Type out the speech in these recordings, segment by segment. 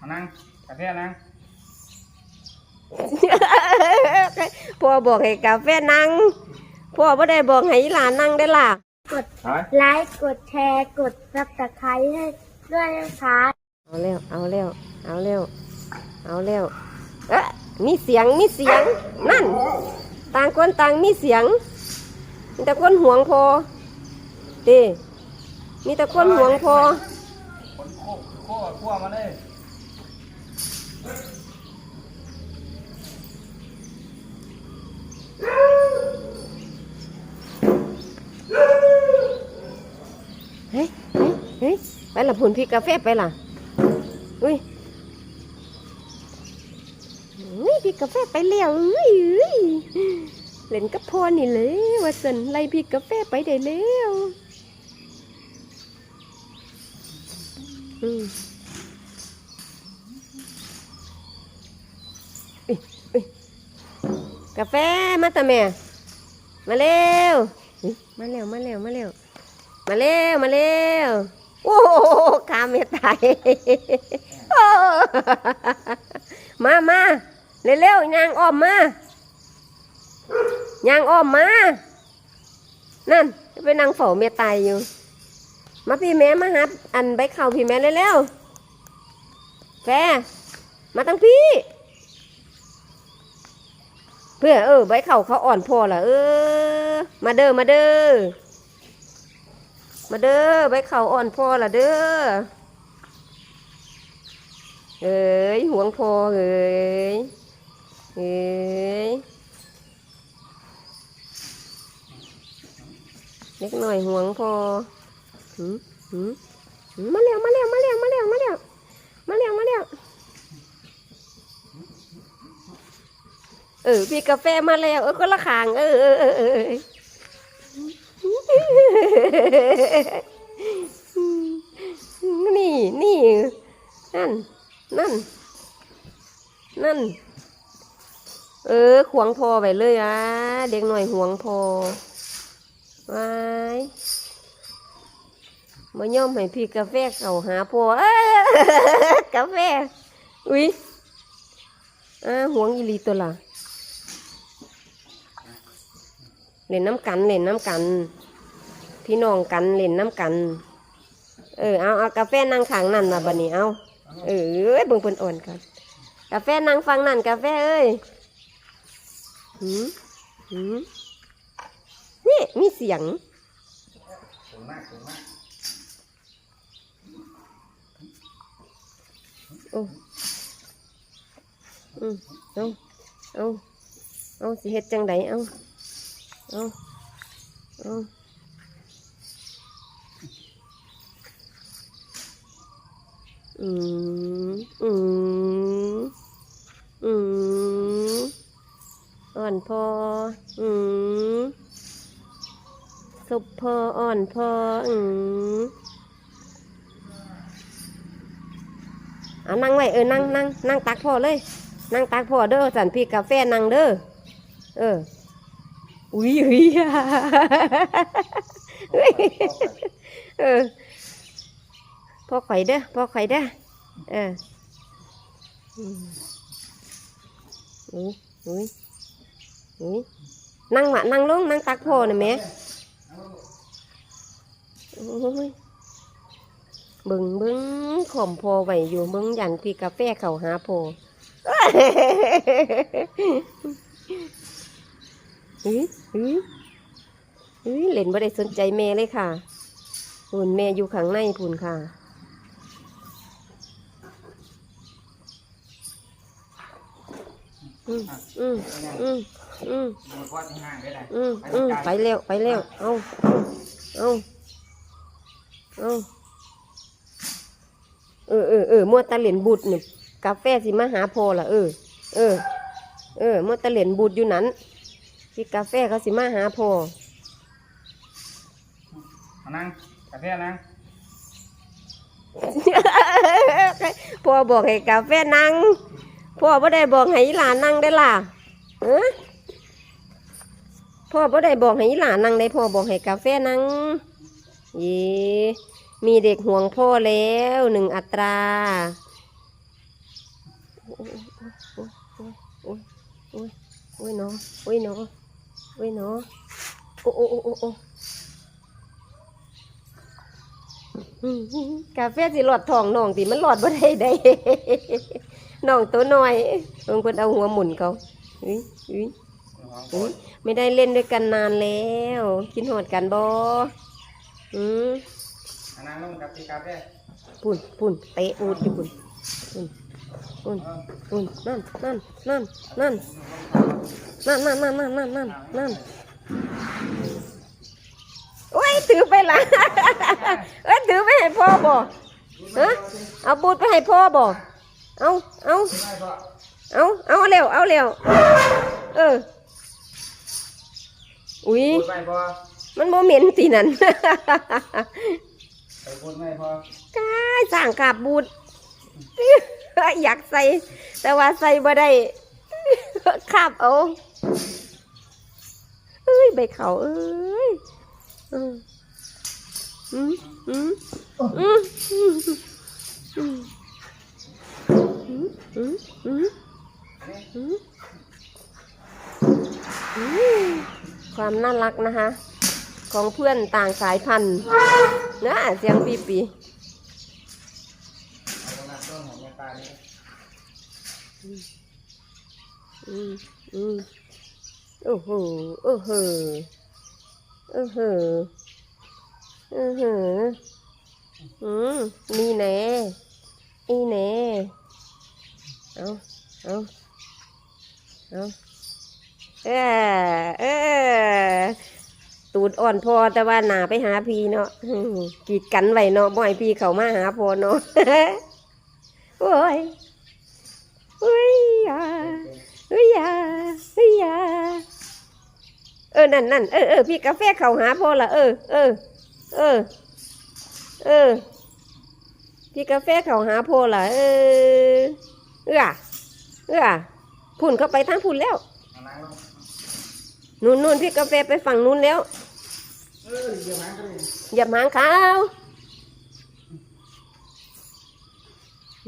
เอานั่งกาแฟนั่งพ่อบอกให้กาแฟนั่งพ่อบ่ได้บอกให้หลานนั่งได้อล่ะ กดเฮ้ยไลค์กดแชร์กดซับสไครต์ให้ด้วยนะคะเอาเร็วเอาเร็วเอาเร็วเอาเร็วเอ๊ะมีเสียงมีเสียง นั่น ต่างคนต่างมีเสียง มีแต่คนห่วงพอดิมีแต่คนห่วงพอคนโค้โค้ขั้วมาเลย เฮ้ยเฮ้ยเฮ้ยไปละผุนพี่กาแฟไปล่ะ อุ้ยอุ้ยพี่กาแฟไปแล้วอุ้ยอุ้ยเล่นกับพ่อนี่เลยว่าสันไล่พี่กาแฟไปได้แล้วอืมอุ๊ยอุ๊ย กาแฟมาต่แม่ มาเร็วอุ๊ยมาเร็วมาเร็วมาเร็วมาเร็วมาเร็วโอ้คาเมตายมามาเร็วเร็วๆยางอ้อมมายางอ้อมมานั่นไปนั่งเฝ้าเมตายอยู่ มาพี่แม่มาหัดอันใบเข่าพี่แม่เร็วๆแฟมาตั้งพี่ เพื่อเออใบเข่าเขาอ่อนพอละเออ มาเด้อมาเด้อมาเด้อใบเข่าอ่อนพอละเด้อเอ้ยห่วงพอเอ้ยเอ้ยเล็กหน่อยห่วงพอหืมหืมมมาเร็วมาเร็วมาเร็วมาเร็วมาเร็วมาเร็วมาเร็ว เออพี่กาแฟมาแล้ว เออคนละขางเออเออเออเออนี่นี่นั่น นั่น นั่น เออขวงพอไปเลยอะเด็กหน่อยห่วงพอไว้มาย่อมให้พี่กาแฟเขาหาพอเออกาแฟ อุ้ยอ่าห่วงอีลีตัวละ เล่นน้ำกันเล่นน้ำกัน พี่น้องกันเล่นน้ำกัน เออเอาเอากาแฟนั่งข้างนั่นมาบัดนี้เอาเออเอ้บิ่งเพิ่นอ่อนกันกาแฟนั่งฟังนั่นกาแฟเอ้ยหืมหืมนี่มีเสียงสูงมากสูงมากโอ้อืมเอาเอาเอาสิเฮ็ดจังไดเอา เอาเอาอืมอืมอืมอ่อนพอ อืมสุบพออ่อนพอ อืมเอานั่งไว้เออนั่งนั่งนั่งตักพอเลย นั่งตักพอเด้อสันพี่กาแฟนั่งเด้อเออ อุ้ยอุ้ยอุ้ยเออพ่อข่อยเด้อพ่อข่อยเด้อเอออืมอุ้ยอุ้ยอุ้ยนั่งวะนั่งลงนั่งตักพ่อน่ะแม่โอ้ยเบึงเบึงขอมพอไว้อยู่เบึงยันพี่กาแฟเขาหาพอ อื้ออื้ออื้อเล่นบ่ได้สนใจแม่เลยค่ะปุ่นแม่อยู่ข้างในปุ่นค่ะ อืมอืมอืมอืมมันพ่อที่ห่างได้ไหนอืมอืมไปเร็วไปเร็วเอาเอาเอาเออเออเออมัวตะเหรียญบุตรเนี่ยกาแฟสิมาหาพอละเออ เออ เออมัวตะเหรียญบุตรอยู่นั้น ที่กาแฟเขาสิมาหาพอเอานั่งกาแฟนั่งพ่อบอกให้กาแฟนั่งพ่อบ่ได้บอกให้อีหลานนั่งได้อล่ะเออพ่อบ่ได้บอกให้อีหลานนั่งได้พ่อบอกให้กาแฟนั่งเย่มีเด็กห่วงพ่อแล้วหนึ่งอัตราโอ้ยโอ้ยโอ้ยโอ้ยโอ้ยเนาะโอ้ยเนาะ โอ้ยเนาะโอ้โอ้โอ้โอ้โอ้อืมกาแฟสิหลอดทองน้องติมันหลอดบ่ได้ได้น้องตัวน้อยบางคนเอาหัวหมุนเขาอุ้ยอุ้ยห้องอุ้ยไม่ได้เล่นด้วยกันนานแล้วคิดหอดกันบ่อืมมานั่งลงกับพี่กาแฟปุ่นปุ่นเตะอูดอยู่ปุ่นปุ่น ปุ่นปุ่นนั่นนั่นนั่นนั่นนั่นนั่นนั่นนั่นนั่นนั่นนั่นโอ้ยถือไปละเอ้ยถือไปให้พ่อบ่ฮะเอาบูดไปให้พ่อบ่เอาเอาไม่พอเอาเอาเร็วเอาเร็วเอออุ้ยพูดไม่พอมันโมเหม็นตีนั่นไปพูดไม่พอกายสร้างกาบบูด อยากใส่ แต่ว่าใส่บ่ได้คาบเอาเอ้ยใบเขาเอ้ยอืมอืมอืมอืมอืมอืมอืมอืมอืมอืมความน่ารักนะคะ ของเพื่อนต่างสายพันธุ์นะเสียงปีปี นั้นต้นของแม่ตานี่อืมอืมโอ้โหโอ้โหโอ้โหโอ้โหอืมนี่แน่อีแน่เอาเอาเอาเออเออตูดอ่อนพอแต่ว่าหนาไปหาพีเนาะกีดกันไว้เนาะบ่อยพีเขามาหาพอเนาะ โอ้ยโอ้ยอ่าเฮ้ยยาเฮ้ยยาเออ นั่นนั่นเออเออพี่กาแฟเขาหาพ่อละเออเออเออเออ พี่กาแฟเขาหาพ่อละเออเออเออพุ่นเข้าไปทางพุ่นแล้วนู่นนู่นพี่กาแฟไปฝั่งนู้นแล้วเออเดี๋ยวหางเขา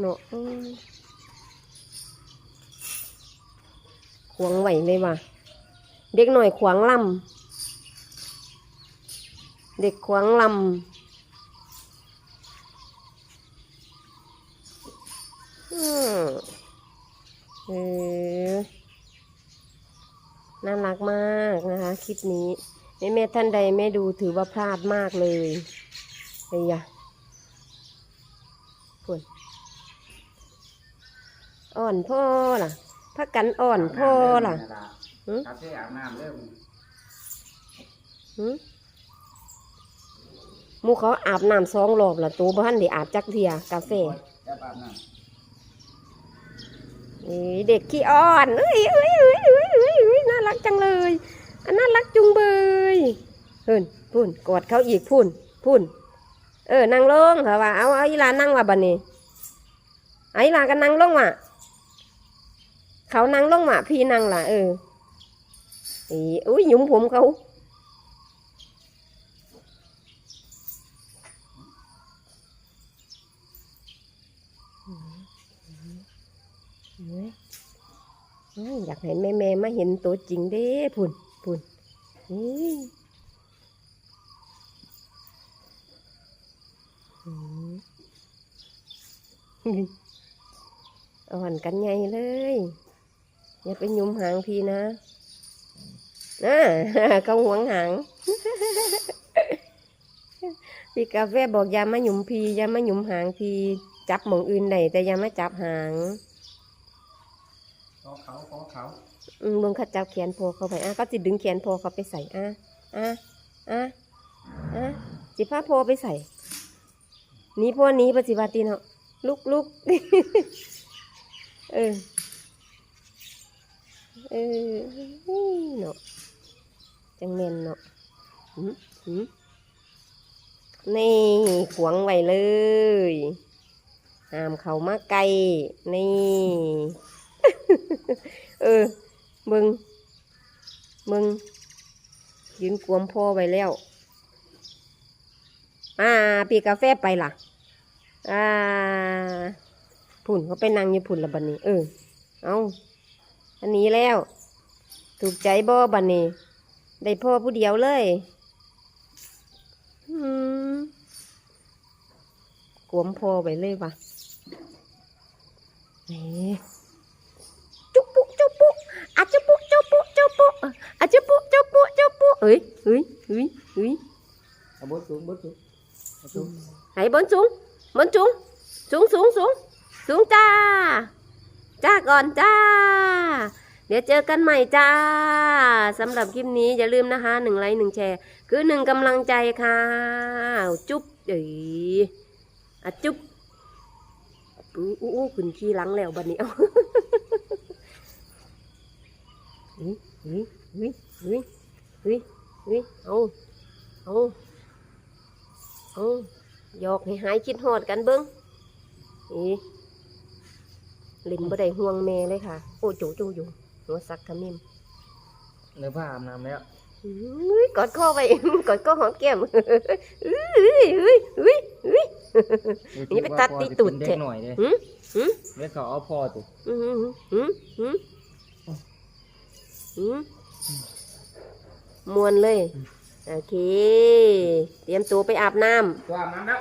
เนาะอืมขวางไหวเลยว่ะเด็กหน่อยขวางลำเด็กขวางลำเออน่ารักมากนะคะคลิปนี้แม่แม่ท่านใดไม่ดูถือว่าพลาดมากเลยไอ้ยะพุ่น อ่อนพ่อล่ะพักกันอ่อนพ่อล่ะหืมกาแฟอาบน้ำเริ่มหืมหมูเขาอาบน้ำสองรอบละตัวบ้านเดี๋ยวอาบจักเทียกาแฟจะอาบน้นี่เด็กขี้อ่อนเอ้ยเอ้ยเอ้ยเอ้ยเอ้ยเอ้ยน่ารักจังเลยอันน่ารักจุงเบยเฮินพุ่นกอดเขาอีกพุ่นพุ่นเออนั่งลงเหรอว่าเอาเอาอีหลานั่งว่ะบัดนี้เอาอีหลาก็นั่งลงว่ะ เขานั่งลงว่ะพี่นั่งล่ะเอออีอุ้ยยุมผมเขาเฮ้ยเฮ้ยอยากให้แม่แม่มาเห็นตัวจริงเด้พุ่นพุ่นนี่อืมอ่อนกันใหญ่เลย อย่าไปหยุมหางพี่นะนะเขาหวงหาง พี่กาแฟบอกอย่ามาหยุมพี่อย่ามาหยุมหางพี่จับหมองอื่นได้แต่อย่ามาจับหางำขอเขาขอเขาอืมเบิ่งเขาจับแขนพอเขาไปอะก็สิดึงแขนพอเขาไปใส่อะอะอะอะสิพาพอไปใส่หนี้พอหนี้ปฏิบัติเนาะลุกลุกเออ เออเนาะจังเมนเนาะนี่ขวางไว้เลยหามเขามาไกลนี่ เออมึง มึง ยืนกวมพ่อไว้แล้วอ่าปีกาแฟไปล่ะ อ่าผุ่นเขาไปนั่งอยู่พุ่นละบัดนี้ เออ เอา อันนี้แล้ว ถูกใจบ่บัดนี้ ได้พ่อผู้เดียวเลยอืมกวมพ่อไปเลยว่ะนี่จุ๊บปุ๊จุ๊บปุ๊อะจุ๊บปุ๊จุ๊บปุ๊จุ๊บปุ๊อะจุ๊บปุ๊จุ๊บปุ๊จุ๊บปุ๊เอ้ยเอ้ยเอ้ยเอ้ยเอาบดสูงบดสูงบดสูงไหนบนสูงบนสูงสูงสูงสูงสูงจ้า จ้าก่อนจ้า เดี๋ยวเจอกันใหม่จ้าสำหรับคลิปนี้อย่าลืมนะคะหนึ่งไลค์หนึ่งแชร์ คือหนึ่งกำลังใจค่ะ จุ๊บเอ้ยอะจุ๊บอู้อู้ขึ้นขี้ลังแล้วบัดนี้เอาเฮ้ยเฮ้ยเฮ้ยเฮ้ยเฮ้ยเฮ้ยเอาเอาเอาหยอกให้หายคิดหอดกันเบิ้งนี่ เล่นบ่ได้ห่วงแม่เลยค่ะ โอ้โจโจอยู่หัวสักขมิ้มเนื้อผ้าอาบน้ำแล้วอื้อกอดคอไปกอดคอหอมแก้มอื้ออื้ออื้ออื้ออื้อนี่ไปตัดตีตูดเด็เถกอะหน่อยเลยหืมหืมเด็กเขาเอาพ่อตุหืมหืมหืมหืมมวนเลย โอเค เตรียมตัวไปอาบน้ำตัวอาบน้ำแล้ว